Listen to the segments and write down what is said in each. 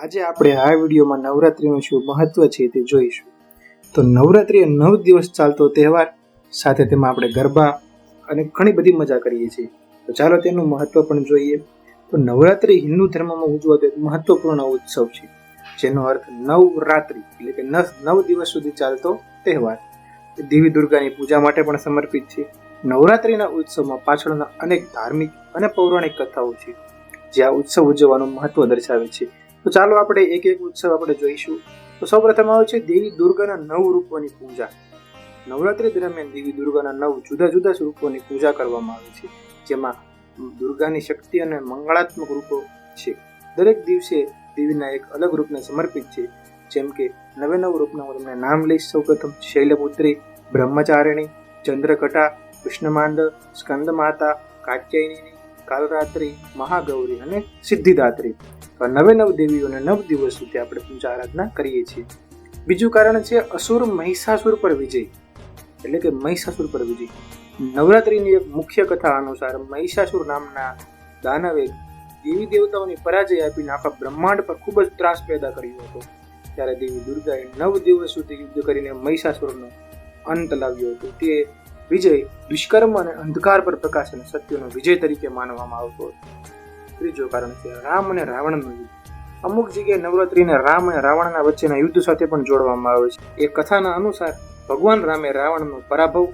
આજે આપણે આ વિડીયોમાં નવરાત્રીનું શું મહત્વ છે તે જોઈશું. તો નવરાત્રી નવ દિવસ ચાલતો તહેવાર, સાથે તેમાં આપણે ગરબા અને ઘણી બધી મજા કરીએ છીએ. તો ચાલો તેનું મહત્વ પણ જોઈએ. તો નવરાત્રી હિન્દુ ધર્મમાં ઉજવાતો એક મહત્વપૂર્ણ ઉત્સવ છે, જેનો અર્થ નવરાત્રી, એટલે કે નવ નવ દિવસ સુધી ચાલતો તહેવાર. દેવી દુર્ગાની પૂજા માટે પણ સમર્પિત છે. નવરાત્રીના ઉત્સવમાં પાછળના અનેક ધાર્મિક અને પૌરાણિક કથાઓ છે, જે આ ઉત્સવ ઉજવવાનું મહત્વ દર્શાવે છે. તો ચાલો આપણે એક એક ઉત્સવ આપણે જોઈશું. તો સૌપ્રથમ આવે છે દેવી દુર્ગાના નવ રૂપોની પૂજા. નવરાત્રી દરમિયાન દેવી દુર્ગાના નવ જુદા જુદા રૂપોની પૂજા કરવામાં આવે છે. જેમાં દુર્ગાની શક્તિ અને મંગળાત્મક રૂપો છે. દરેક દિવસે દેવીના એક અલગ રૂપને સમર્પિત છે. જેમ કે નવે નવ રૂપના હું તમને નામ લઈશ સૌપ્રથમ. શૈલપુત્રી, બ્રહ્મચારિણી, ચંદ્રકટા કૃષ્ણમાંડ સ્કંદ માતા કાત્યાયની કાલરાત્રી, મહાગૌરી અને સિદ્ધિદાત્રી. નવે નવ દેવીઓને નવ દિવસ સુધી આપણે પૂજા આરાધના કરીએ છીએ. બીજું કારણ છે અસુર મહિષાસુર પર વિજય. એટલે કે મહિષાસુર પર વિજય. નવરાત્રીની એક મુખ્ય કથા અનુસાર મહિષાસુર નામના દાનવે દેવી દેવતાઓની પરાજય આપીને આખા બ્રહ્માંડ પર ખૂબ જ ત્રાસ પેદા કર્યો હતો. ત્યારે દેવી દુર્ગાએ નવ દિવસ સુધી યુદ્ધ કરીને મહિષાસુરનો અંત લાવ્યો હતો. તે વિજય દુષ્કર્મ અને અંધકાર પર પ્રકાશ અને સત્યનો વિજય તરીકે માનવામાં આવતો હતો. ત્રીજો કારણ છે રામ અને રાવણનું યુદ્ધ. અમુક જગ્યાએ નવરાત્રીને રામ અને રાવણના વચ્ચેના યુદ્ધ સાથે પણ જોડવામાં આવે છે. એ કથાના અનુસાર ભગવાન રામે રાવણનો પરાભવ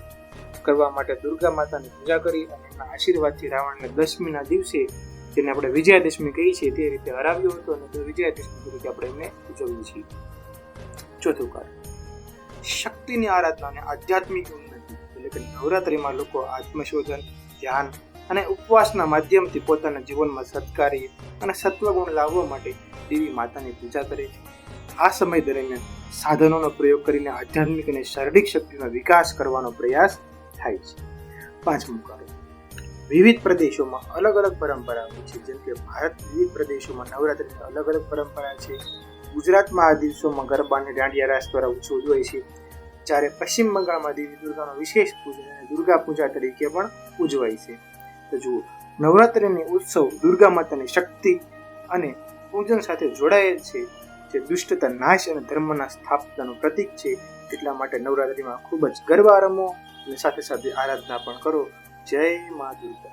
કરવા માટે દુર્ગા માતાની પૂજા કરી અને એમના આશીર્વાદથી રાવણને દશમીના દિવસે જેને આપણે વિજયાદશમી કહીએ છીએ તે રીતે હરાવ્યો હતો અને તે વિજયાદશમી તરીકે આપણે એમને ઉજવીએ છીએ. ચોથું કારણ. શક્તિની આરાધના અને આધ્યાત્મિક કે નવરાત્રિમાં લોકો આત્મશોધન, ધ્યાન અને ઉપવાસના માધ્યમથી પોતાના જીવનમાં સત્કારી અને સત્વગુણ લાવવા માટે દેવી માતાની પૂજા કરે છે. આ સમય દરમિયાન સાધનોનો પ્રયોગ કરીને આધ્યાત્મિક અને શારીરિક શક્તિનો વિકાસ કરવાનો પ્રયાસ થાય છે. પાંચમું કારણ વિવિધ પ્રદેશોમાં અલગ અલગ પરંપરા હોય છે. જેમ કે ભારત વિવિધ પ્રદેશોમાં નવરાત્રિની અલગ અલગ પરંપરા છે. ગુજરાતમાં આ દિવસોમાં ગરબા અને દાંડિયા રાસ દ્વારા ઉજવાય છે. જ્યારે પશ્ચિમ બંગાળમાં દેવી દુર્ગાનો વિશેષ પૂજન અને દુર્ગા પૂજા તરીકે પણ ઉજવાય છે. તો જુઓ, નવરાત્રિની ઉત્સવ દુર્ગા માતાની શક્તિ અને પૂજન સાથે જોડાયેલ છે. જે દુષ્ટતા, નાશ અને ધર્મના સ્થાપનાનું પ્રતીક છે. એટલા માટે નવરાત્રિમાં ખૂબ જ ગરબા રમો અને સાથે સાથે આરાધના પણ કરો. જય મા દુર્ગા.